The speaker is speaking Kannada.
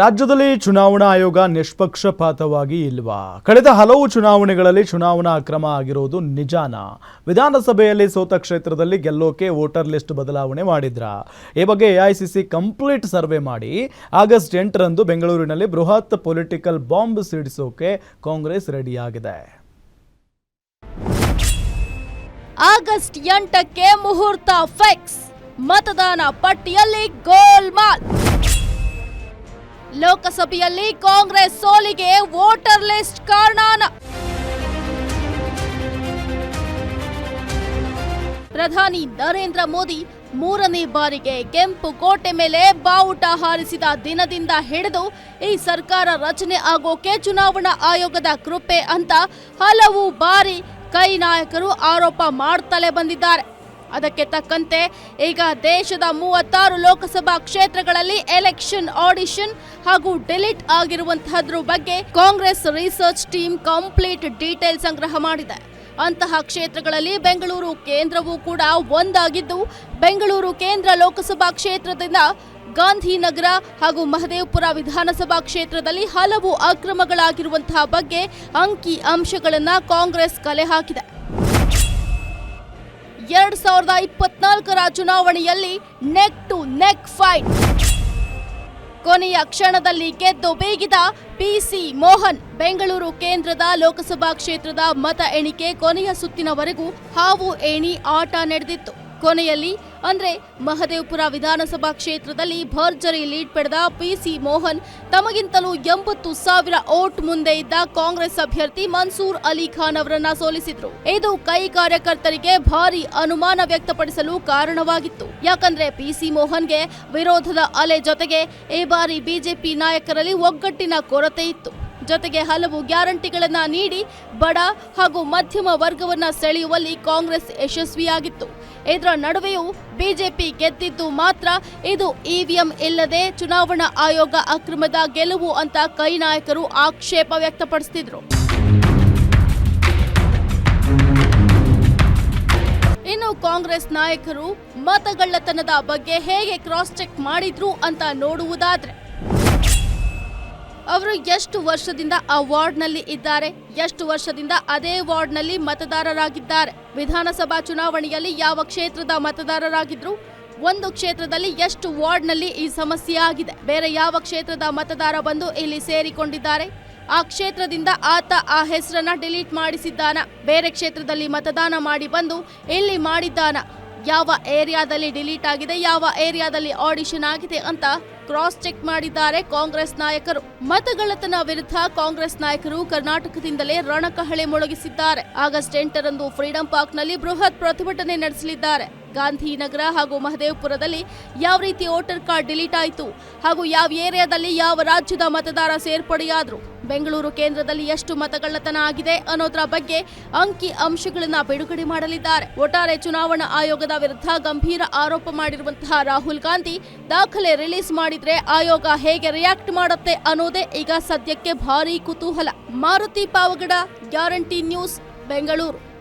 ರಾಜ್ಯದಲ್ಲಿ ಚುನಾವಣಾ ಆಯೋಗ ನಿಷ್ಪಕ್ಷಪಾತವಾಗಿ ಇಲ್ವಾ? ಕಳೆದ ಹಲವು ಚುನಾವಣೆಗಳಲ್ಲಿ ಚುನಾವಣಾ ಅಕ್ರಮ ಆಗಿರೋದು ನಿಜಾನ? ವಿಧಾನಸಭೆಯಲ್ಲಿ ಸೋತ ಕ್ಷೇತ್ರದಲ್ಲಿ ಗೆಲ್ಲೋಕೆ ವೋಟರ್ ಲಿಸ್ಟ್ ಬದಲಾವಣೆ ಮಾಡಿದ್ರ? ಈ ಬಗ್ಗೆ ಎಐಸಿಸಿ ಕಂಪ್ಲೀಟ್ ಸರ್ವೆ ಮಾಡಿ, ಆಗಸ್ಟ್ ಎಂಟರಂದು ಬೆಂಗಳೂರಿನಲ್ಲಿ ಬೃಹತ್ ಪೊಲಿಟಿಕಲ್ ಬಾಂಬ್ ಸಿಡಿಸೋಕೆ ಕಾಂಗ್ರೆಸ್ ರೆಡಿಯಾಗಿದೆ. ಆಗಸ್ಟ್ ಎಂಟಕ್ಕೆ ಮುಹೂರ್ತ ಫೆಕ್ಸ್. ಮತದಾನ ಪಟ್ಟಿಯಲ್ಲಿ ಗೋಲ್ಮಾಲ್. ಲೋಕಸಭೆಯಲ್ಲಿ ಕಾಂಗ್ರೆಸ್ ಸೋಲಿಗೆ ವೋಟರ್ ಲಿಸ್ಟ್ ಕಾರಣ ಪ್ರಧಾನಿ ನರೇಂದ್ರ ಮೋದಿ ಮೂರನೇ ಬಾರಿಗೆ ಕೆಂಪು ಕೋಟೆ ಮೇಲೆ ಬಾವುಟ ಹಾರಿಸಿದ ದಿನದಿಂದ ಹಿಡಿದು ಈ ಸರ್ಕಾರ ರಚನೆ ಆಗೋಕೆ ಚುನಾವಣಾ ಆಯೋಗದ ಕೃಪೆ ಅಂತ ಹಲವು ಬಾರಿ ಕೈ ನಾಯಕರು ಆರೋಪ ಮಾಡುತ್ತಲೇ ಬಂದಿದ್ದಾರೆ. ಅದಕ್ಕೆ ತಕ್ಕಂತೆ ಈಗ ದೇಶದ ಮೂವತ್ತಾರು ಲೋಕಸಭಾ ಕ್ಷೇತ್ರಗಳಲ್ಲಿ ಎಲೆಕ್ಷನ್, ಆಡಿಷನ್ ಹಾಗೂ ಡಿಲೀಟ್ ಆಗಿರುವಂತಹದ್ರ ಬಗ್ಗೆ Congress research team complete detail ಸಂಗ್ರಹ ಮಾಡಿದೆ. ಅಂತಹ ಕ್ಷೇತ್ರಗಳಲ್ಲಿ ಬೆಂಗಳೂರು ಕೇಂದ್ರವೂ ಕೂಡ ಒಂದಾಗಿದ್ದು, ಬೆಂಗಳೂರು ಕೇಂದ್ರ ಲೋಕಸಭಾ ಕ್ಷೇತ್ರದಿಂದ ಗಾಂಧಿನಗರ ಹಾಗೂ ಮಹದೇವಪುರ ವಿಧಾನಸಭಾ ಕ್ಷೇತ್ರದಲ್ಲಿ ಹಲವು ಅಕ್ರಮಗಳಾಗಿರುವಂತಹ ಬಗ್ಗೆ ಅಂಕಿ ಅಂಶಗಳನ್ನು ಕಾಂಗ್ರೆಸ್ ಕಲೆ ಹಾಕಿದೆ. ಎರಡ್ ಸಾವಿರದ ಇಪ್ಪತ್ನಾಲ್ಕರ ಚುನಾವಣೆಯಲ್ಲಿ ನೆಕ್ ಟು ನೆಕ್ ಫೈಟ್ ಕೊನೆಯ ಕ್ಷಣದಲ್ಲಿ ಗೆದ್ದು ಬೀಗಿದ ಪಿಸಿ ಮೋಹನ್, ಬೆಂಗಳೂರು ಕೇಂದ್ರದ ಲೋಕಸಭಾ ಕ್ಷೇತ್ರದ ಮತ ಎಣಿಕೆ ಕೊನೆಯ ಸುತ್ತಿನವರೆಗೂ ಹಾವು ಏಣಿ ಆಟ ನಡೆದಿತ್ತು. ಕೊನೆಯಲ್ಲಿ, ಅಂದ್ರೆ ಮಹದೇವಪುರ ವಿಧಾನಸಭಾ ಕ್ಷೇತ್ರದಲ್ಲಿ ಭರ್ಜರಿ ಲೀಡ್ ಪಡೆದ ಪಿಸಿ ಮೋಹನ್, ತಮಗಿಂತಲೂ ಎಂಬತ್ತು ಸಾವಿರ ಓಟ್ ಮುಂದೆ ಇದ್ದ ಕಾಂಗ್ರೆಸ್ ಅಭ್ಯರ್ಥಿ ಮನ್ಸೂರ್ ಅಲಿ ಖಾನ್ ಅವರನ್ನ ಸೋಲಿಸಿದ್ರು. ಇದು ಕೈ ಕಾರ್ಯಕರ್ತರಿಗೆ ಭಾರಿ ಅನುಮಾನ ವ್ಯಕ್ತಪಡಿಸಲು ಕಾರಣವಾಗಿತ್ತು. ಯಾಕಂದ್ರೆ ಪಿಸಿ ಮೋಹನ್ಗೆ ವಿರೋಧದ ಅಲೆ ಜೊತೆಗೆ ಈ ಬಾರಿ ಬಿಜೆಪಿ ನಾಯಕರಲ್ಲಿ ಒಗ್ಗಟ್ಟಿನ ಕೊರತೆ ಇತ್ತು. ಜೊತೆಗೆ ಹಲವು ಗ್ಯಾರಂಟಿಗಳನ್ನು ನೀಡಿ ಬಡ ಹಾಗೂ ಮಧ್ಯಮ ವರ್ಗವನ್ನು ಸೆಳೆಯುವಲ್ಲಿ ಕಾಂಗ್ರೆಸ್ ಯಶಸ್ವಿಯಾಗಿತ್ತು. ಇದರ ನಡುವೆಯೂ ಬಿಜೆಪಿ ಗೆದ್ದಿದ್ದು ಮಾತ್ರ ಇದು ಇವಿಎಂ ಇಲ್ಲದೆ ಚುನಾವಣಾ ಆಯೋಗ ಅಕ್ರಮದ ಗೆಲುವು ಅಂತ ಕೈ ನಾಯಕರು ಆಕ್ಷೇಪ ವ್ಯಕ್ತಪಡಿಸುತ್ತಿದ್ದರು ಇನ್ನು ಕಾಂಗ್ರೆಸ್ ನಾಯಕರು ಮತಗಳ್ಳತನದ ಬಗ್ಗೆ ಹೇಗೆ ಕ್ರಾಸ್ ಚೆಕ್ ಮಾಡಿದ್ರು ಅಂತ ನೋಡುವುದಾದ್ರೆ. ಅವರು ಎಷ್ಟು ವರ್ಷದಿಂದ ಆ ವಾರ್ಡ್ನಲ್ಲಿ ಇದ್ದಾರೆ, ಎಷ್ಟು ವರ್ಷದಿಂದ ಅದೇ ವಾರ್ಡ್ನಲ್ಲಿ ಮತದಾರರಾಗಿದ್ದಾರೆ. ವಿಧಾನಸಭಾ ಚುನಾವಣೆಯಲ್ಲಿ ಯಾವ ಕ್ಷೇತ್ರದ ಮತದಾರರಾಗಿದ್ರು, ಒಂದು ಕ್ಷೇತ್ರದಲ್ಲಿ ಎಷ್ಟು ವಾರ್ಡ್ನಲ್ಲಿ ಈ ಸಮಸ್ಯೆ ಆಗಿದೆ, ಬೇರೆ ಯಾವ ಕ್ಷೇತ್ರದ ಮತದಾರ ಬಂದು ಇಲ್ಲಿ ಸೇರಿಕೊಂಡಿದ್ದಾರೆ. ಆ ಕ್ಷೇತ್ರದಿಂದ ಆತ ಆ ಹೆಸರನ್ನ ಡಿಲೀಟ್ ಮಾಡಿಸಿದ್ದಾನ, ಬೇರೆ ಕ್ಷೇತ್ರದಲ್ಲಿ ಮತದಾನ ಮಾಡಿ ಬಂದು ಇಲ್ಲಿ ಮಾಡಿದ್ದಾನ. ಯಾವ ಏರಿಯಾದಲ್ಲಿ ಡಿಲೀಟ್ ಆಗಿದೆ, ಯಾವ ಏರಿಯಾದಲ್ಲಿ ಆಡಿಷನ್ ಆಗಿದೆ ಅಂತ ಕ್ರಾಸ್ ಚೆಕ್ ಮಾಡಿದ್ದಾರೆ ಕಾಂಗ್ರೆಸ್ ನಾಯಕರು. ಮತಗಳತನ ವಿರುದ್ಧ ಕಾಂಗ್ರೆಸ್ ನಾಯಕರು ಕರ್ನಾಟಕದಿಂದಲೇ ರಣಕಹಳೆ ಮೊಳಗಿಸಿದ್ದಾರೆ. ಆಗಸ್ಟ್ ಎಂಟರಂದು ಫ್ರೀಡಂ ಪಾರ್ಕ್ನಲ್ಲಿ ಬೃಹತ್ ಪ್ರತಿಭಟನೆ ನಡೆಸಲಿದ್ದಾರೆ. ಗಾಂಧಿನಗರ ಹಾಗೂ ಮಹದೇವಪುರದಲ್ಲಿ ಯಾವ ರೀತಿ ವೋಟರ್ ಕಾರ್ಡ್ ಡಿಲೀಟ್ ಆಯಿತು ಹಾಗೂ ಯಾವ ಏರಿಯಾದಲ್ಲಿ ಯಾವ ರಾಜ್ಯದ ಮತದಾರ ಸೇರ್ಪಡೆಯಾದರು? ಬೆಂಗಳೂರು ಕೇಂದ್ರದಲ್ಲಿ ಎಷ್ಟು ಮತಗಳ್ಳತನ ಆಗಿದೆ ಅನ್ನೋದರ ಬಗ್ಗೆ ಅಂಕಿ ಅಂಶಗಳನ್ನು ಬಿಡುಗಡೆ ಮಾಡಲಿದ್ದಾರೆ. ಒಟ್ಟಾರೆ ಚುನಾವಣಾ ಆಯೋಗದ ವಿರುದ್ಧ ಗಂಭೀರ ಆರೋಪ ಮಾಡಿರುವಂತಹ ರಾಹುಲ್ ಗಾಂಧಿ ದಾಖಲೆ ರಿಲೀಸ್ ಮಾಡಿದ್ರೆ ಆಯೋಗ ಹೇಗೆ ರಿಯಾಕ್ಟ್ ಮಾಡುತ್ತೆ ಅನ್ನೋದೇ ಈಗ ಸದ್ಯಕ್ಕೆ ಭಾರೀ ಕುತೂಹಲ. Maruti Pavagada, guarantee news, Bengaluru.